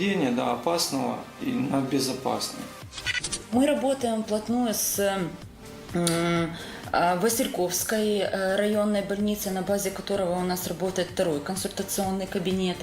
поведения, да, опасного и на безопасное. Мы работаем вплотную с Васильковской э, районной больницей, на базе которого у нас работает второй консультационный кабинет.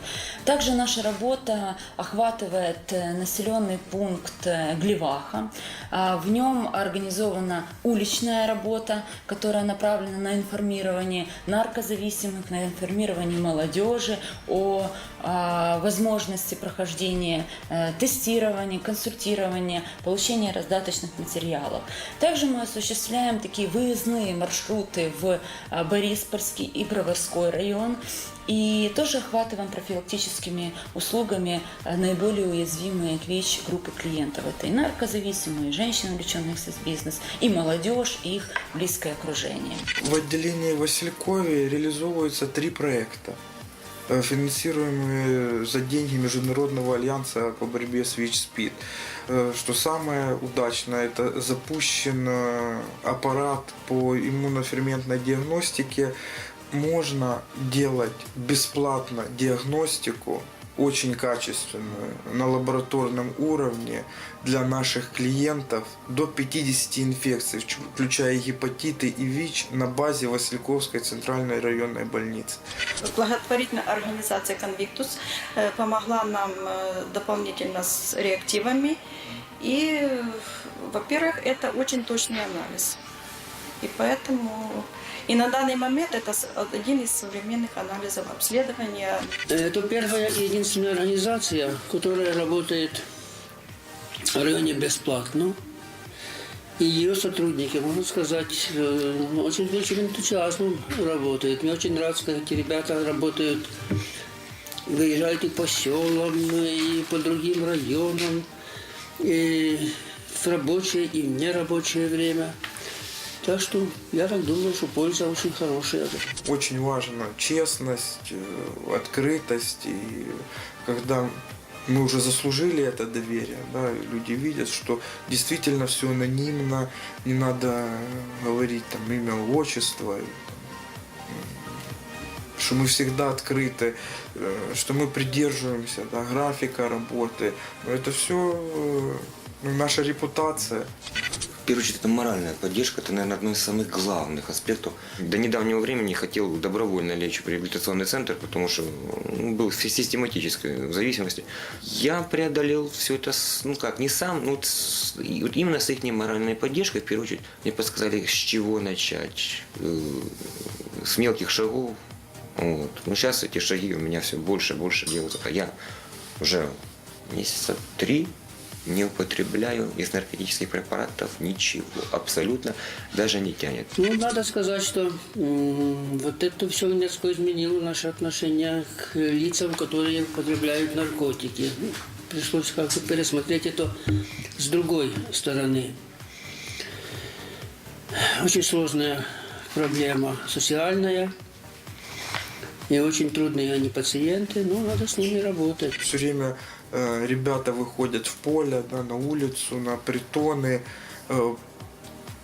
Также наша работа охватывает э, населенный пункт э, Глеваха. В нем организована уличная работа, которая направлена на информирование наркозависимых, на информирование молодежи о возможности прохождения э, тестирования, консультирования, получения раздаточных материалов. Также мы осуществляем такие выездные маршруты в а, Бориспольский и Броварской район. И тоже охватываем профилактическими услугами а, наиболее уязвимые к ВИЧ группы клиентов. Это и наркозависимые, и женщины, увлеченные в бизнес, и молодежь, и их близкое окружение. В отделении Василькове реализовываются три проекта, э, финансируемые за деньги Международного альянса по борьбе с ВИЧ-СПИД. Э, Что самое удачное, это запущен э, аппарат по иммуноферментной диагностике. Можно делать бесплатно диагностику очень качественную на лабораторном уровне для наших клиентов до 50 инфекций, включая гепатиты и ВИЧ на базе Васильковской центральной районной больницы. Благотворительная организация «Конвиктус» э, помогла нам э, дополнительно с реактивами. И, э, во-первых, это очень точный анализ. И поэтому и на данный момент это один из современных анализов обследования Это первая и единственная организация, которая работает в районе бесплатно. И ее сотрудники, можно сказать, э, очень большим энтузиазмом работают. Мне очень нравится, когда эти ребята работают, выезжают и по селам, и по другим районам, и в рабочее, и в нерабочее время. Так что я так думаю, что польза очень хорошая. Очень важна честность, э, открытость. И когда мы уже заслужили это доверие, да, люди видят, что действительно все анонимно, не надо говорить там имя, отчество, что мы всегда открыты, э, что мы придерживаемся да, графика работы. Но это все наша репутация. Первую очередь, это моральная поддержка, это, наверное, одно из самых главных аспектов. До недавнего времени хотел добровольно лечь в реабилитационный центр, потому что ну, был систематической зависимости. Я преодолел все это, ну как, не сам, ну, именно с их моральной поддержкой, в первую очередь, мне подсказали, с чего начать, э, с мелких шагов. Вот. Но сейчас эти шаги у меня все больше и больше делаются. Я уже месяца три не употребляю из наркотических препаратов ничего, абсолютно даже не тянет. Ну, надо сказать, что вот это все несколько изменило наше отношение к лицам, которые употребляют наркотики. Пришлось как-то пересмотреть это с другой стороны. Очень сложная проблема социальная. И очень трудные они пациенты, но надо с ними работать. Все время ребята выходят в поле, да, на улицу, на притоны. Э,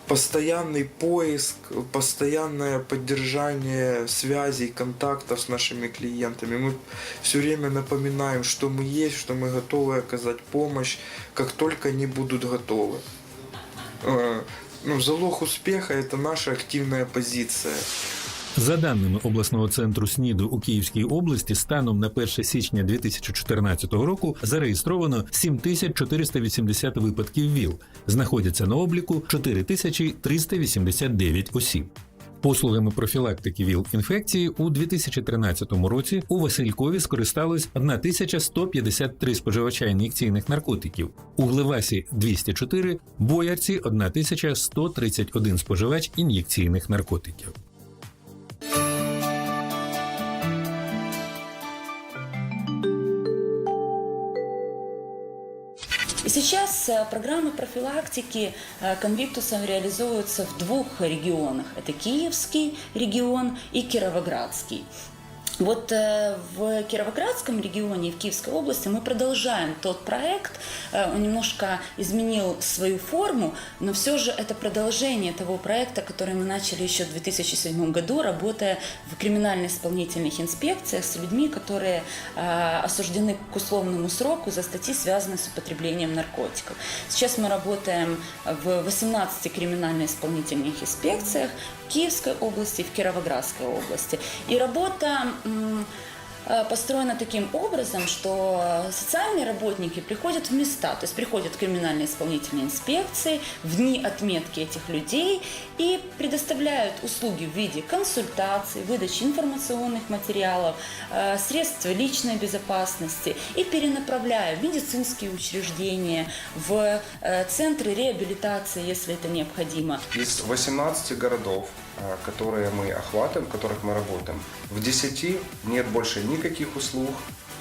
постоянный поиск, постоянное поддержание связей, контактов с нашими клиентами. Мы все время напоминаем, что мы есть, что мы готовы оказать помощь, как только они будут готовы. Э, ну, залог успеха – это наша активная позиция. За даними обласного центру СНІДу у Київській області, станом на 1 січня 2014 року зареєстровано 7480 випадків ВІЛ. Знаходяться на обліку 4389 осіб. Послугами профілактики ВІЛ-інфекції у 2013 році у Василькові скористалось 1153 споживача ін'єкційних наркотиків, у Глевасі 204, Боярці 1131 споживач ін'єкційних наркотиків. Сейчас э, программы профилактики э, конвиктусом реализуются в двух регионах. Это Киевский регион и Кировоградский. Вот э, в Кировоградском регионе в Киевской области мы продолжаем тот проект. Э, Он немножко изменил свою форму, но все же это продолжение того проекта, который мы начали еще в 2007 году, работая в криминально-исполнительных инспекциях с людьми, которые э, осуждены к условному сроку за статьи, связанные с употреблением наркотиков. Сейчас мы работаем в 18 криминально-исполнительных инспекциях Киевской области и в Кировоградской области. И работа э, построена таким образом, что социальные работники приходят в места, то есть приходят криминальные исполнительные инспекции в дни отметки этих людей и предоставляют услуги в виде консультаций, выдачи информационных материалов, э, средств личной безопасности и перенаправляя в медицинские учреждения, в э, центры реабилитации, если это необходимо. Из 18 городов, которые мы охватываем, в которых мы работаем, в 10 нет больше никаких услуг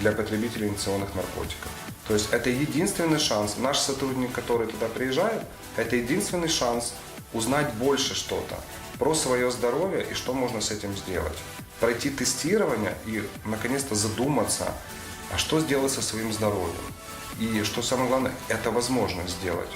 для потребителей инъекционных наркотиков. То есть это единственный шанс. Наш сотрудник, который туда приезжает, это единственный шанс узнать больше что-то про свое здоровье и что можно с этим сделать. Пройти тестирование и наконец-то задуматься, а что сделать со своим здоровьем. И что самое главное, это возможно сделать.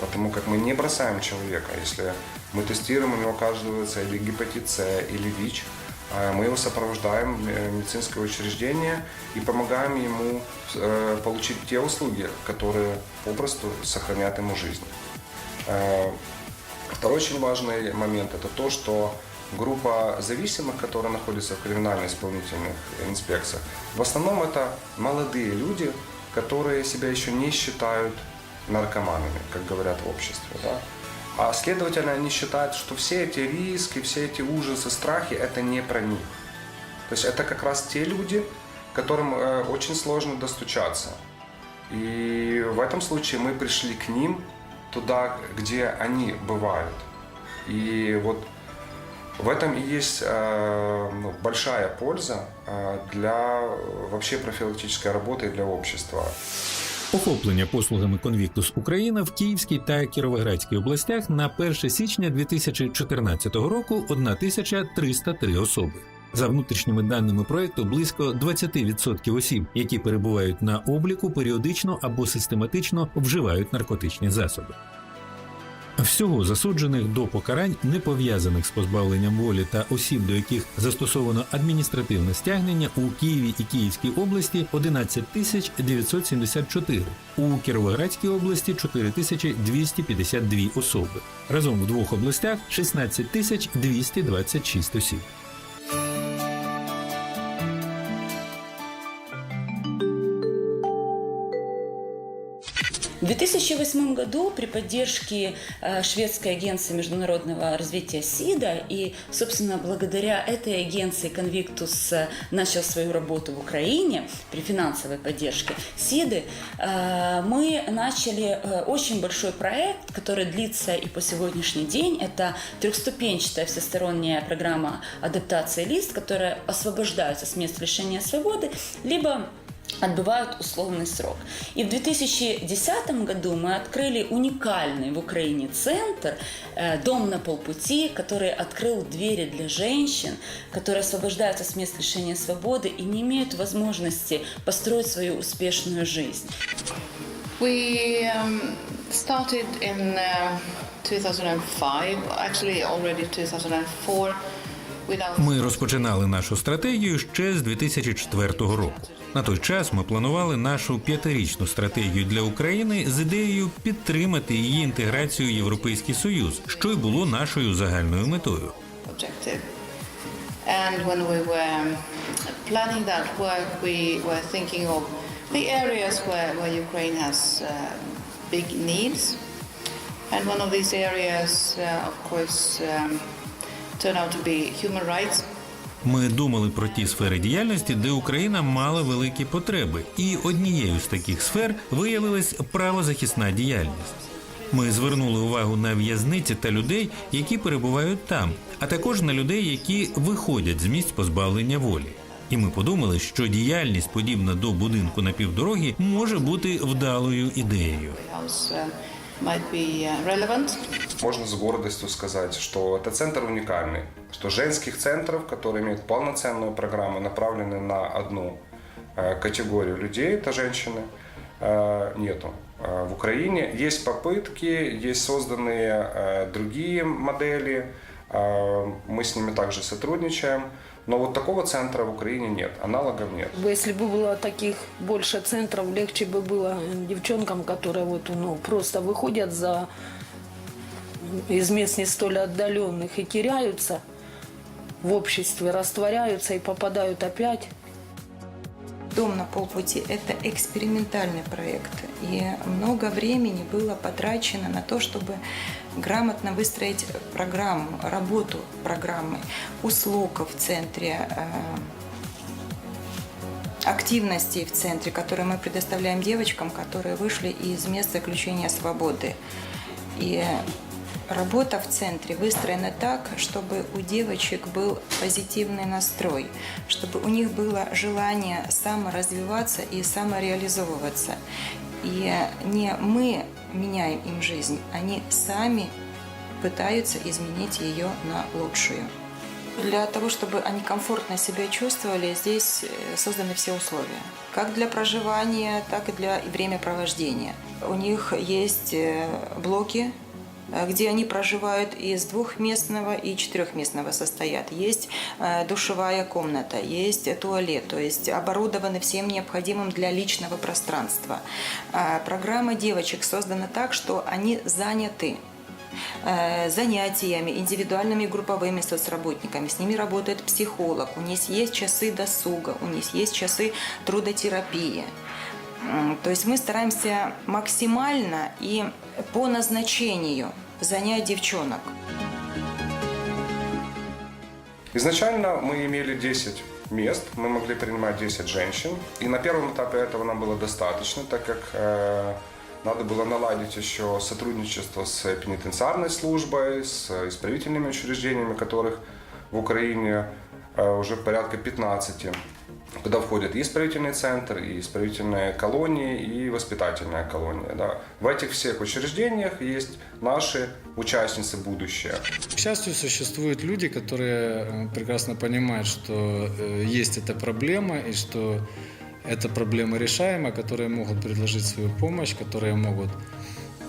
Потому как мы не бросаем человека. Если мы тестируем, у него оказывается или гепатит С, или ВИЧ, а мы его сопровождаем в э, медицинское учреждение и помогаем ему э, получить те услуги, которые попросту сохранят ему жизнь. Э, Второй очень важный момент – это то, что группа зависимых, которая находится в криминально-исполнительных инспекциях, в основном это молодые люди, которые себя еще не считают наркоманами, как говорят в обществе. Да? А следовательно, они считают, что все эти риски, все эти ужасы, страхи – это не про них. То есть это как раз те люди, которым э, очень сложно достучаться. И в этом случае мы пришли к ним туда, где они бывают. И вот в этом и есть э, ну, большая польза э, для э, вообще профилактической работы и для общества. Охоплення послугами Конвіктус Україна в Київській та Кіровоградській областях на 1 січня 2014 року 1303 особи. За внутрішніми даними проекту, близько 20% осіб, які перебувають на обліку, періодично або систематично вживають наркотичні засоби. Всього засуджених до покарань, не пов'язаних з позбавленням волі та осіб, до яких застосовано адміністративне стягнення у Києві і Київській області 11 тисяч 974, у Кіровоградській області 4 тисячі 252 особи. Разом в двох областях 16 тисяч 226 осіб. В 2008 году при поддержке э, шведской агенции международного развития СИДа и, собственно, благодаря этой агенции Convictus э, начал свою работу в Украине при финансовой поддержке СИДы, э, мы начали очень большой проект, который длится и по сегодняшний день. Это трехступенчатая всесторонняя программа адаптации лист, которая освобождаются с мест лишения свободы, либо отбывают условный срок. И в 2010 году мы открыли уникальный в Украине центр э, «Дом на полпути», который открыл двери для женщин, которые освобождаются с мест лишения свободы и не имеют возможности построить свою успешную жизнь. We um, started in uh, 2005, actually already 2004, with our Ми розпочинали нашу стратегію ще з 2004 року. На той час ми планували нашу п'ятирічну стратегію для України з ідеєю підтримати її інтеграцію в Європейський Союз, що й було нашою загальною метою. Uh, big needs. And one of these areas, uh, of course, um, turned out to be human rights. Ми думали про ті сфери діяльності, де Україна мала великі потреби, і однією з таких сфер виявилась правозахисна діяльність. Ми звернули увагу на в'язниці та людей, які перебувають там, а також на людей, які виходять з місць позбавлення волі. І ми подумали, що діяльність, подібна до будинку на півдорогі, може бути вдалою ідеєю. Можно с гордостью сказать, что это центр уникальный, что женских центров, которые имеют полноценную программу, направлены на одну э, категорию людей, это женщины, э, нету. Э, В Украине есть попытки, есть созданные другие модели, мы с ними также сотрудничаем, но вот такого центра в Украине нет, аналогов нет. Если бы было таких больше центров, легче бы было девчонкам, которые вот, ну, просто выходят за из мест не столь отдаленных и теряются в обществе, растворяются и попадают опять Дом на полпути – это экспериментальный проект. И много времени было потрачено на то, чтобы грамотно выстроить программу, работу программы, услуг в центре, э, активностей в центре, которые мы предоставляем девочкам, которые вышли из мест заключения свободы. И работа в центре выстроена так, чтобы у девочек был позитивный настрой, чтобы у них было желание саморазвиваться и самореализовываться. И не мы меняем им жизнь, они сами пытаются изменить ее на лучшую. Для того, чтобы они комфортно себя чувствовали, здесь э, созданы все условия. Как для проживания, так и для времяпровождения. У них есть э, блоки, где они проживают из двухместного и четырехместного состоят. Есть э, душевая комната, есть туалет, то есть оборудованы всем необходимым для личного пространства. А Программа девочек создана так, что они заняты э, занятиями, индивидуальными и групповыми соцработниками. С ними работает психолог, у них есть часы досуга, у них есть часы трудотерапии. То есть мы стараемся максимально и по назначению занять девчонок. Изначально мы имели 10 мест, мы могли принимать 10 женщин. И на первом этапе этого нам было достаточно, так как э, надо было наладить еще сотрудничество с пенитенциарной службой, с исправительными учреждениями, которых в Украине э, уже порядка 15 куда входят и исправительный центр, и исправительные колонии, и воспитательная колония. Да. В этих всех учреждениях есть наши участницы будущее. К счастью, существуют люди, которые э, прекрасно понимают, что э, есть эта проблема и что эта проблема решаема, которые могут предложить свою помощь, которые могут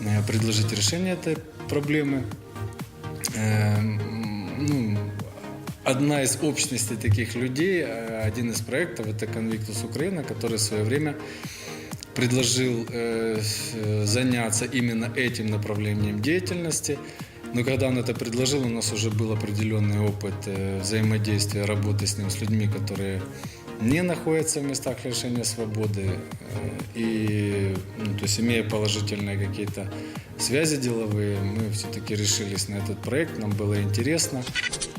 э, предложить решение этой проблемы. Ну, одна из общностей таких людей, э, один из проектов – это Convictus Украина, который в свое время предложил э, э, заняться именно этим направлением деятельности. Но когда он это предложил, у нас уже был определенный опыт э, взаимодействия, работы с ним, с людьми, которые не находятся в местах лишения свободы. э, И, ну, то есть, имея положительные какие-то связи деловые, мы все-таки решились на этот проект, нам было интересно.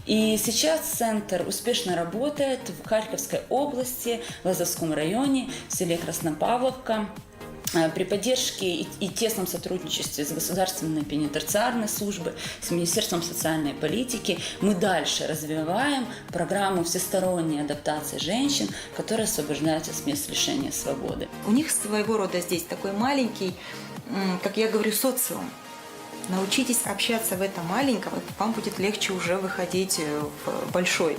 И сейчас центр успешно работает в Харьковской области, в Лазовском районе, в селе Краснопавловка. Э, При поддержке и, тесном сотрудничестве с Государственной пенитенциарной службой, с Министерством социальной политики мы дальше развиваем программу всесторонней адаптации женщин, которые освобождаются с мест лишения свободы. У них своего рода здесь такой маленький, как я говорю, социум. Научитесь общаться в этом маленьком, и вам будет легче уже выходить э, в большой.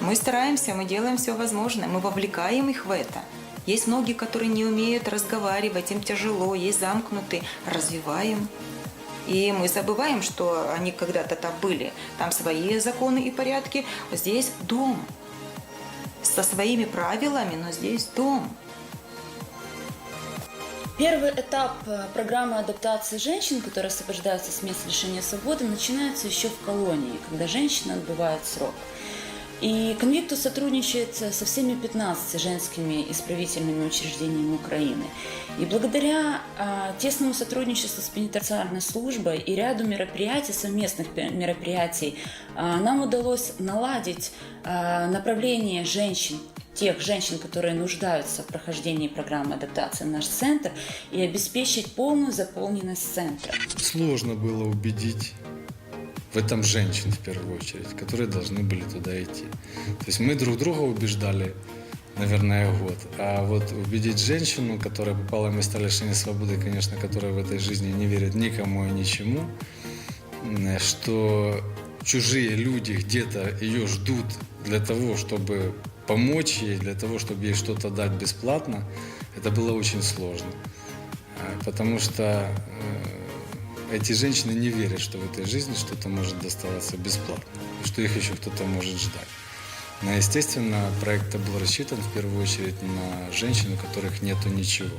Мы стараемся, мы делаем все возможное, мы вовлекаем их в это. Есть многие, которые не умеют разговаривать, им тяжело, есть замкнутые. Развиваем. И мы забываем, что они когда-то там были. Там свои законы и порядки. Здесь дом. Со своими правилами, но здесь дом. Первый этап э, программы адаптации женщин, которые освобождаются с мест лишения свободы, начинается еще в колонии, когда женщина отбывает срок. И Конвиктус сотрудничает со всеми 15 женскими исправительными учреждениями Украины. И благодаря а, тесному сотрудничеству с пенитенциарной службой и ряду мероприятий, совместных мероприятий, а, нам удалось наладить а, направление женщин тех женщин, которые нуждаются в прохождении программы адаптации в наш центр и обеспечить полную заполненность центра. Сложно было убедить в этом женщин в первую очередь, которые должны были туда идти. То есть мы друг друга убеждали, наверное, год. А вот убедить женщину, которая попала в места лишения свободы, конечно, которая в этой жизни не верит никому и ничему, м, что чужие люди где-то ее ждут для того, чтобы помочь ей, для того, чтобы ей что-то дать бесплатно, это было очень сложно. А, Потому что э, эти женщины не верят, что в этой жизни что-то может доставаться бесплатно, что их еще кто-то может ждать. Но, естественно, проект был рассчитан в первую очередь на женщин, у которых нету ничего.